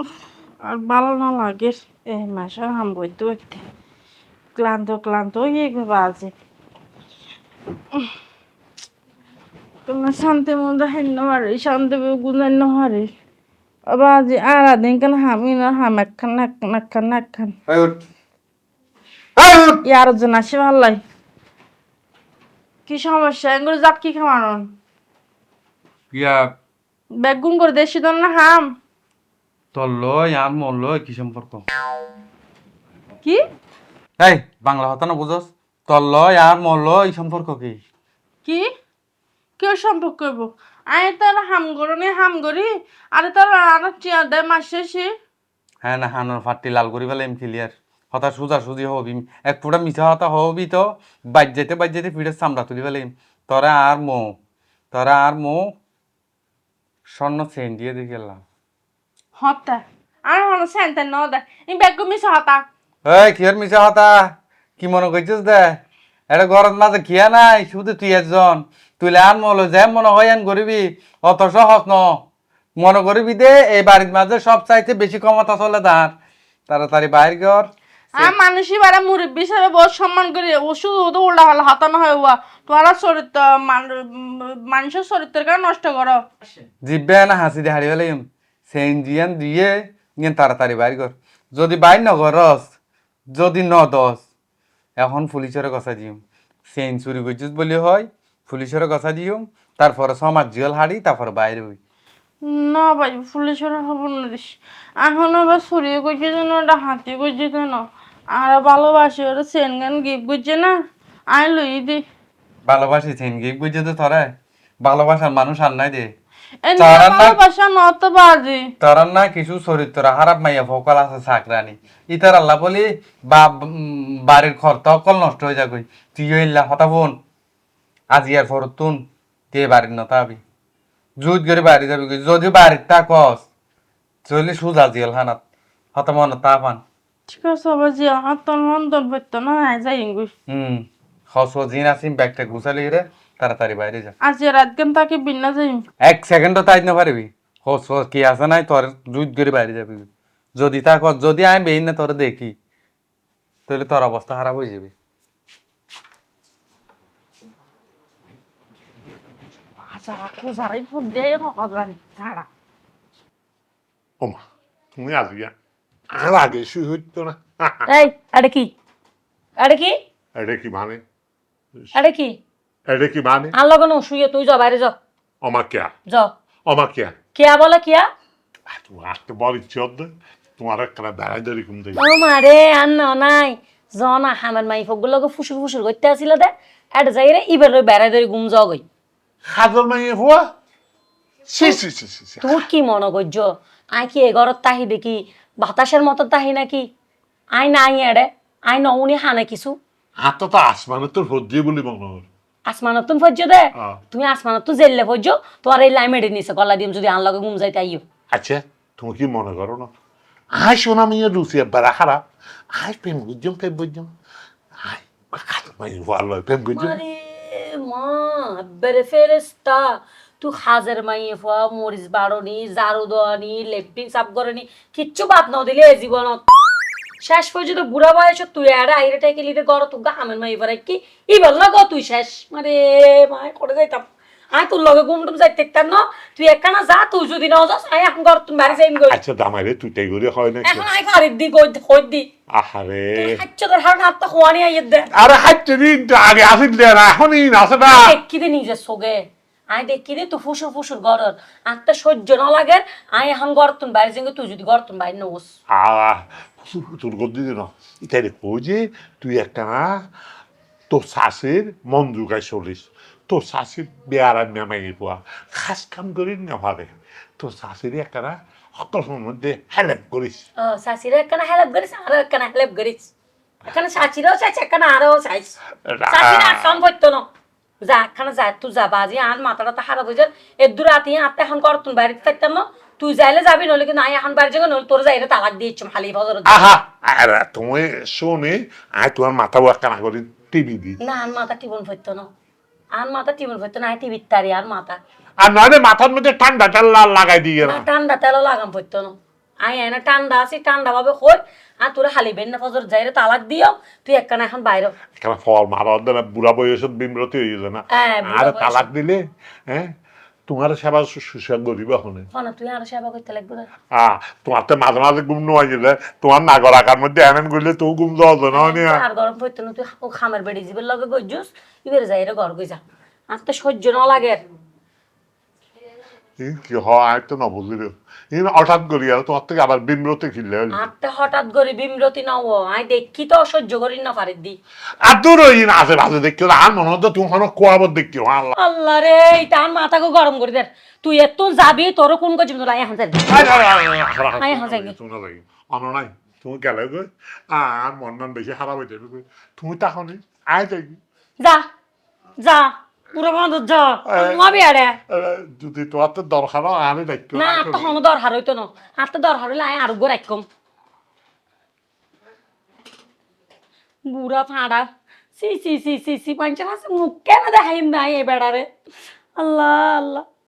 উফ, আর ভালো না লাগে। এই মাসে হাম বইতে একটু। ক্লান্ত ক্লান্ত হয়ে গেছে বাজে তোমার শান্তি মধ্যে হেন্ন হারে শান্তি গুণান্য হারে। বাজে আর দিন কেন হামি না হাম একখান একখান একখান একখান। ইয়ার জন আসে ভাল্লাই। কি সমস্যা? এগুলো জাপ কি খাওয়ানোর ইয়া বেগুন করে দেশি দন না হাম? তোর লয় আর মোর লয় কি সম্পর্ক? কি? এই বাংলা হতা না বুঝস? তোর লয় আর মোর লয় সম্পর্ক কি? কি? কেউ সম্পর্ক করব আমি তার হাম করো নি হাম করি আরে তার আর চেয়ার দেয় মাস শেষে হ্যাঁ না হানোর ফাটি লাল করি ফেলে এম ক্লিয়ার হতা সুজা সুজি হবি এক ফুটা মিছা হতা হবি তো বাজ যেতে বাজ যেতে ফিরে চামড়া তুলি ফেলে। তোরা আর মো তোরা আর মো স্বর্ণ চেন দিয়ে দিয়ে গেলাম। হতা। আর হন সেন্তে ন দে এই বেগুন মিশা হতা। এই কিয়ার মিছা হতা? কি মনে করছিস দে? এটা ঘরের মাঝে খিয়া নাই? শুধু তুই একজন। তুই আন মলো যে মনে হয় আন করিবি অত সহজ ন। মনে করিবি দে এই বাড়ির মাঝে সব চাইতে বেশি ক্ষমতা চলে তার তাড়াতাড়ি বাইর কর। আর মানুষই বারা মুরব্বী হিসাবে বহুত সম্মান করি। ওষুধ তো উল্টা হল হাতা না হয় ওয়া তোরা চরিত্র মান- মানুষের চরিত্রের কারণে নষ্ট করো। জিব্বে না হাসি দিয়ে হারিয়ে ফেলাম সেন জিয়ান দিয়ে ইয়ে তাড়াতাড়ি বাইর কর। যদি বাইর ন করস যদি ন দস এখন পুলিশের কথা দিম। সেন চুরি করছিস বলি হয় পুলিশের কথা দিম তারপরে সমাজ জিয়াল হাড়ি তারপরে বাইরে হই না ভাই পুলিশের খবর না দিস। এখন আবার সরিয়ে করছে যেন ওটা হাতি করছে যেন আর ভালোবাসি ওরা সেন গান গিফট করছে না? আই লই দি। ভালোবাসি সেন গিয়ে বুঝে তো তোরা ভালোবাসার মানুষ আর নাই দে। এই তারা না- কিছু চরিত্র হারাপ মাইয়া ফকল আছে ইতার আল্লাহ বলি বা বাড়ির খরচ অকল নষ্ট হয়ে যাবে তুই হইলা হতা বোন আজি আর ফরতুন তে বাড়ির নতা জুত করে বাড়ি যাবি যদি বাড়ির তা কস চলি সুজা জিয়াল হানাত হতা মন তা পান। ঠিক আছে আবার যে হাত তন পড়তো না যাই হুম হস জিন আসিম ব্যাগটা গুছালি রে। তাড়াতাড়ি বাইরে যা। আজ রাত গান তাকে বিনা যাই এক সেকেন্ডও তাই না পারবি? হস হস কি আছে নাই? তোর জুত করে বাইরে যাবি। যদি তা কর যদি আমি বেইন না তোর দেখি। তাহলে তোর অবস্থা খারাপ হয়ে যাবে। আচ্ছা ওমা তুমি আজকে আর আগে শুই হইতো না। এই এটা কি? এটা কি? এটা কি মানে? এটা কি? এটা কি মানে? আর লগে নো শুয়ে তুই যা বাইরে যা। অমা কেয়া যা। অমা কেয়া কিয়া বলে কিয়া তোমার হতো। তোমার একটা ও মারে আর ন নাই। জনা হামের মাই ফগুলো লগে ফুসুর ফুসুর করতে আসিল দে। এটা যাই রে ইবার বেড়াই ধরে ঘুম যাও গই। হাজার মাইয়ে হওয়া সি সি সি সি তোর কি মনে করছ? আই কি এগরত তাহি দেখি? বাতাসের মতো তাহি নাকি? আই নাই এড়ে। আই নউনি হানে কিছু। হাত তো আসমানে তোর ভদ্রি বলি মনে হয়। আসমানত তুমি ফজ্জ দে। তুমি আসমানত তো জেললে ফজ্জ তোর এই লাইমেটে নিছে গলা দিম যদি আন লগে ঘুম যাইতে আইও আচ্ছা তুমি কি মনে করো না? আয় সোনা মেয়ে রুচি বেড়া খারাপ। আয় প্রেম বুঝলাম প্রেম হাজার মাইয়ে ভালো প্রেম বুঝলাম আরে মা বেরে ফেরেস্তা তুই হাজার মাইয়ে ফুয়া মরিচ বাড়নি জারু দেওয়ানি লেপটিন সাফ করনি কিচ্ছু বাদ ন দিলে জীবনত। শেষ পর্যন্ত বুড়া বয়স তুই আরে আইরে টাইকে লিতে গর তুই আমের মাই পারে কি? না গো তুই শেষ। মানে মায় করে যাইতাম। আয় তোর লগে ঘুম টুম যাইতে দেখতাম না। তুই একখানা যা তুই যদি না যাস আয় এখন ঘর তুমি বাড়ি গই আচ্ছা তুই তাই করে হয় না এখন আয় ঘরের দি গই হই দি। আহারে। তোর হার হাত তো খোয়ানি আইয়ে দে। আরে দিন আগে আসিল না এখনই আছে না। দেখি দে নিজের সোগে আই দেখি দে তুই ফুসুর ফুসুর গরর? আত্মা সহ্য না লাগে আই এখন গরতুন বাইরে যাঙ্গে তুই যদি গরতুন বাইরে নোস আহ তোর গদ্দি দিন এটাই দেখো যে তুই একটা না তোর শাশের মন জুগাই চলিস। তোর শাশের বেয়ারা মেমাই পোয়া খাস কাম করিস না ভাবে। তোর শাশের একটা না সকলের মধ্যে হেল্প করিস। শাশিরা একখানা হেল্প করিস আরও একখানা হেল্প করিস। এখানে শাশিরাও চাইছে একখানা আরও চাইছ। শাশিরা আর কাম করতো না। যা একখানা যা তুই যা বাজি আন মাথাটা তো খারাপ হয়ে যায় এর দূর আত্মা এখন গরতুন বাইরে থাকতাম না। তুই যাইলে যাবি নলে কিন্তু আই এখন বাইরে যাব নলে তোর যাইলে তালাক দিয়ে ইচ্ছুম হালি ফজর আহা আরে তুমি শোনে আয় তোমার মাথা করি টিভি দি। না আন মাথা টিবন ফেরতো না। আন মাথা টিবন ফেরতো না আই টিভির তারি আর মাথা। আর নয় মাথার মধ্যে ঠান্ডা টাল্লা লাগাই দিয়ে ঠান্ডা তেলও লাগাম পড়তো না। আই এনে ঠান্ডা আছি ঠান্ডা ভাবে কই আর তোরা হালি বেন না ফজর যাইরে তালাক দিও। তুই একখানা এখন বাইরে। কেন ফল মারার দেনা বুড়া বয়সত বিমরতি হয়ে যায় না? হ্যাঁ, আর তালাক দিলে হ্যাঁ? তোমার সেবা শুশ্রূষা করিব হনে। হন তুই আর সেবা করতে লাগবে না। আহ তোমার তো মাঝে মাঝে ঘুম নোয়াই গেলে তোমার নাগর আকার মধ্যে এমন করলে তো ঘুম যায় না হয়নি? আর গরম পড়তে না তুই খামের বেড়ি জীবের লগে গইজুস ইবের যাইরে ঘর গই যা আর তো সহ্য না লাগে। কি হয়? আর তো না বুঝলি। এই হঠাৎ করি আর তোমার থেকে আবার বিমরতি খিললে। আটটা হঠাৎ করে বিমরতি না ও। আই দেখি তো সহ্য করি না পারি দি আর তোর ওই আছে ভালো দেখছ আর মনে হতো তুমি কোনো কোয়াবত দেখছ আল্লাহ। আল্লাহ রে তার মাথাকে গরম করে দে তুই এত যাবি তোর কোন কাজ যাবি আয় এখন যাই গে। তোমরা যাই। অন নাই তুমি গেলে গো। আর মন মন বেশি খারাপ হয়ে যাবে তুমি তখন আয় যাই। যা যা। পুরো বন্ধ যা মাবি আরে। যদি তোমার তো দরকার আমি দেখছ না আর তো হন দরকার হইতো না। আর তো দরকার হইলে আয় আরও গোড় একম বুড়া ফাড়া। C C C C C পঞ্চাশ মুখ কেন দেখাইম না এই বেড়ারে? আল্লাহ আল্লাহ।